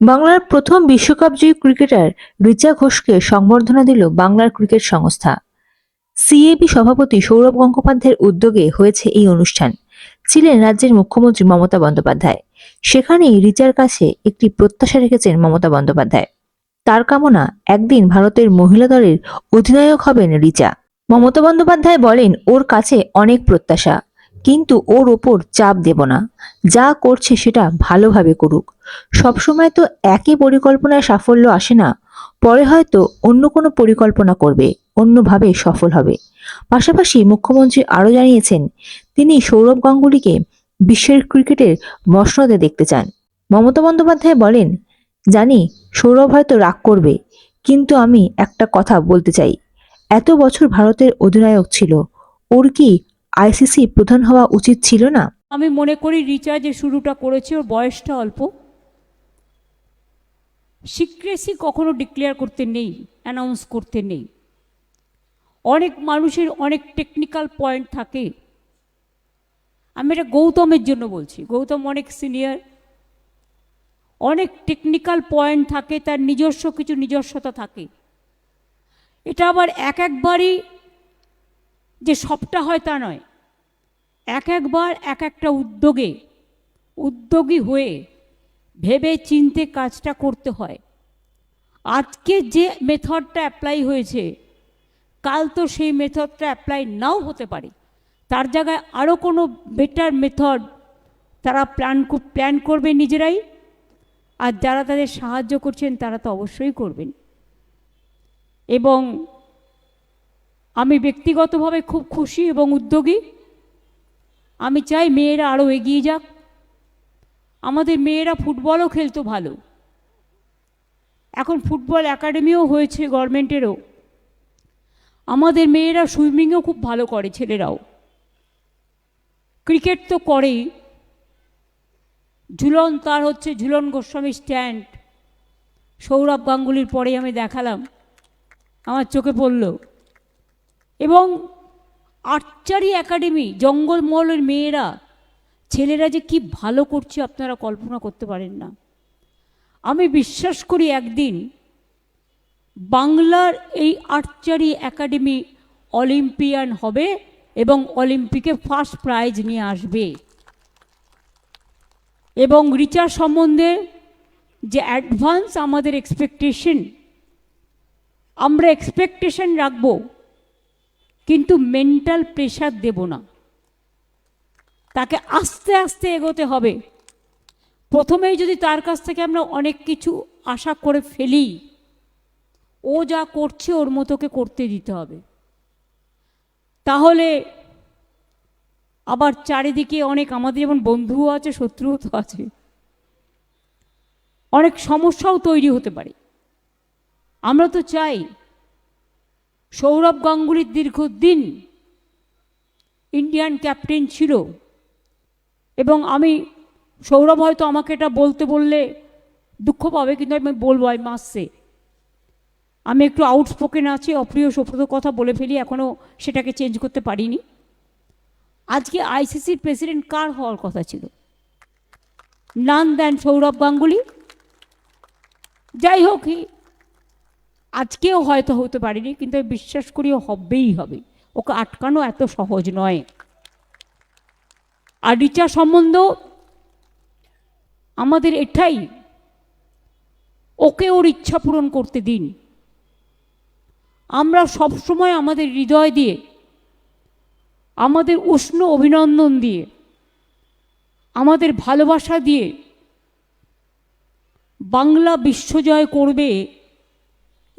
বাংলার প্রথম বিশ্বকাপ জয়ী ক্রিকেটার রিচা ঘোষকে সংবর্ধনা দিল বাংলার ক্রিকেট সংস্থা। সিএবি সভাপতি সৌরভ গঙ্গোপাধ্যায়ের উদ্যোগে হয়েছে এই অনুষ্ঠান। ছিলেন রাজ্যের মুখ্যমন্ত্রী মমতা বন্দ্যোপাধ্যায়। সেখানেই রিচার কাছে একটি প্রত্যাশা রেখেছেন মমতা বন্দ্যোপাধ্যায়। তার কামনা, একদিন ভারতের মহিলা দলের অধিনায়ক হবেন রিচা মমতা বন্দ্যোপাধ্যায় বলেন, ওর কাছে অনেক প্রত্যাশা। কিন্তু ওর ওপর চাপ দেব না। যা করছে সেটা ভালোভাবে করুক। সবসময় তো একই পরিকল্পনায় সাফল্য আসে না। পরে হয়তো অন্য কোনো পরিকল্পনা করবে, অন্যভাবে সফল হবে। পাশাপাশি মুখ্যমন্ত্রী আরও জানিয়েছেন, তিনি সৌরভ গাঙ্গুলিকে বিশ্বের ক্রিকেটের মসনদে দেখতে চান। মমতা বন্দ্যোপাধ্যায় বলেন, জানি, সৌরভ হয়তো রাগ করবে, কিন্তু আমি একটা কথা বলতে চাই। এত বছর ভারতের অধিনায়ক ছিল, ওর কি আইসিসি প্রধান হওয়া উচিত ছিল না? আমি মনে করি রিচা যে শুরুটা করেছে, ওর বয়সটা অল্প। সিক্রেসি কখনো ডিক্লেয়ার করতে নেই অ্যানাউন্স করতে নেই। অনেক মানুষের অনেক টেকনিক্যাল পয়েন্ট থাকে। আমি এটা গৌতমের জন্য বলছি। গৌতম অনেক সিনিয়র অনেক টেকনিক্যাল পয়েন্ট থাকে, তার নিজস্ব কিছু নিজস্বতা থাকে। এটা আবার এক একবারই যে সবটা হয় তা নয়। এক একবার এক একটা উদ্যোগে, উদ্যোগী হয়ে ভেবে চিনতে কাজটা করতে হয়। আজকে যে মেথডটা অ্যাপ্লাই হয়েছে, কাল তো সেই মেথডটা অ্যাপ্লাই নাও হতে পারে। তার জায়গায় আরও কোনো বেটার মেথড তারা প্ল্যান প্ল্যান করবে নিজেরাই? আর যারা তাদের সাহায্য করছেন তারা তো অবশ্যই করবেন। এবং আমি ব্যক্তিগতভাবে খুব খুশি এবং উদ্যোগী। আমি চাই মেয়েরা আরও এগিয়ে যাক। আমাদের মেয়েরা ফুটবলও খেলতো ভালো। এখন ফুটবল একাডেমিও হয়েছে গভর্নমেন্টেরও। আমাদের মেয়েরা সুইমিংও খুব ভালো করে ছেলেরাও। ক্রিকেট তো করেই। ঝুলন, তার হচ্ছে ঝুলন গোস্বামী স্ট্যান্ড। সৌরভ গাঙ্গুলির পরে আমি দেখালাম। আমার চোখে পড়ল। এবং আর্চারি একাডেমি, জঙ্গলমহলের মেয়েরা, ছেলেরা যে কি ভালো করছে আপনারা কল্পনা করতে পারেন না। আমি বিশ্বাস করি একদিন বাংলার এই আর্চারি একাডেমি অলিম্পিয়ান হবে এবং অলিম্পিকে ফার্স্ট প্রাইজ নিয়ে আসবে। এবং রিচার সম্বন্ধে যে অ্যাডভান্স আমাদের এক্সপেকটেশন, আমরা এক্সপেকটেশন রাখব কিন্তু মেন্টাল প্রেশার দেব না। তাকে আস্তে আস্তে এগোতে হবে। প্রথমেই যদি তার কাছ থেকে আমরা অনেক কিছু আশা করে ফেলি, ও যা করছে ওর মতোকে করতে দিতে হবে। তাহলে আবার চারিদিকে অনেক আমাদের যেমন বন্ধুও আছে, শত্রুও তো আছে। অনেক সমস্যাও তৈরি হতে পারে। আমরা তো চাই সৌরভ গাঙ্গুলির দীর্ঘদিন ইন্ডিয়ান ক্যাপ্টেন ছিল। এবং আমি, সৌরভ হয়তো আমাকে এটা বলতে বললে দুঃখ পাবে, কিন্তু আমি বলব আই মাসে আমি একটু আউটস্পোকেন আছি, অপ্রিয় সপ্রত কথা বলে ফেলি এখনও সেটাকে চেঞ্জ করতে পারিনি। আজকে আইসিসির প্রেসিডেন্ট কার হওয়ার কথা ছিল? নান দেন সৌরভ গাঙ্গুলি। যাই হোক আজকেও হয়তো হতে পারিনি, কিন্তু আমি বিশ্বাস করি হবেই হবে। ওকে আটকানো এত সহজ নয়। আর রিচা সম্বন্ধ আমাদের এটাই ওকে ওর ইচ্ছা পূরণ করতে দিন। আমরা সবসময় আমাদের হৃদয় দিয়ে, আমাদের উষ্ণ অভিনন্দন দিয়ে, আমাদের ভালোবাসা দিয়ে বাংলা বিশ্বজয় করবে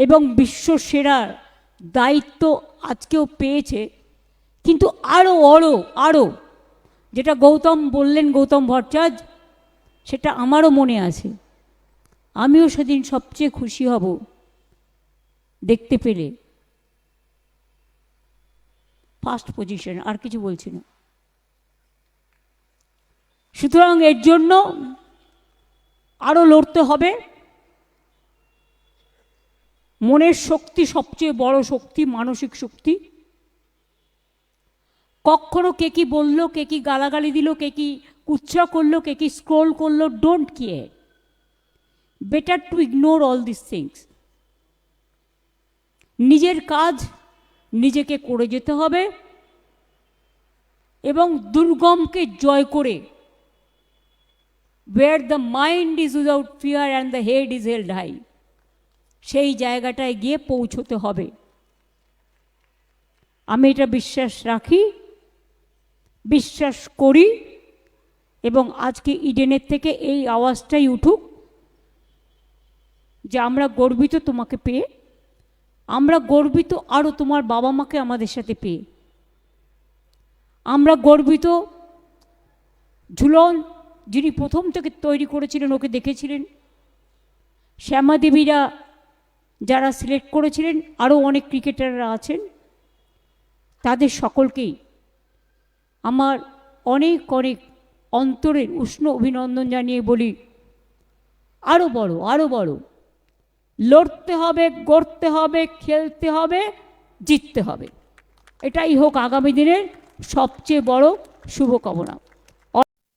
এবং বিশ্ব সেরার দায়িত্ব আজকেও পেয়েছে। কিন্তু আরও আরও আরও যেটা গৌতম বললেন, গৌতম ভট্টাচার্য, সেটা আমারও মনে আছে। আমিও সেদিন সবচেয়ে খুশি হব দেখতে পেলে। ফার্স্ট পজিশন আর কিছু বলছি না। সুতরাং এর জন্য আরও লড়তে হবে। মনের শক্তি সবচেয়ে বড় শক্তি, মানসিক শক্তি। কখনো কে কি বলল, কে কি গালাগালি দিল, কে কি কুচ্ছা করল, কে কি স্ক্রোল করল don't care better to ignore all this things নিজের কাজ নিজেকে করে যেতে হবে এবং দুর্গমকে জয় করে। Where the mind is without fear and the head is held high সেই জায়গাটায় গিয়ে পৌঁছতে হবে। আমি এটা বিশ্বাস রাখি, বিশ্বাস করি এবং আজকে ইডেনের থেকে এই আওয়াজটাই উঠুক যে আমরা গর্বিত তোমাকে পেয়ে, আমরা গর্বিত আরও তোমার বাবা মাকে আমাদের সাথে পেয়ে। আমরা গর্বিত ঝুলন, যিনি প্রথম থেকে তৈরি করেছিলেন, ওকে দেখেছিলেন। শ্যামাদেবীরা যারা সিলেক্ট করেছিলেন আরও অনেক ক্রিকেটাররা আছেন। তাদের সকলকেই আমার অনেক অনেক অন্তরের উষ্ণ অভিনন্দন জানিয়ে বলি আরও বড় আরও বড়। লড়তে হবে, গড়তে হবে, খেলতে হবে, জিততে হবে। এটাই হোক আগামী দিনের সবচেয়ে বড় শুভকামনা।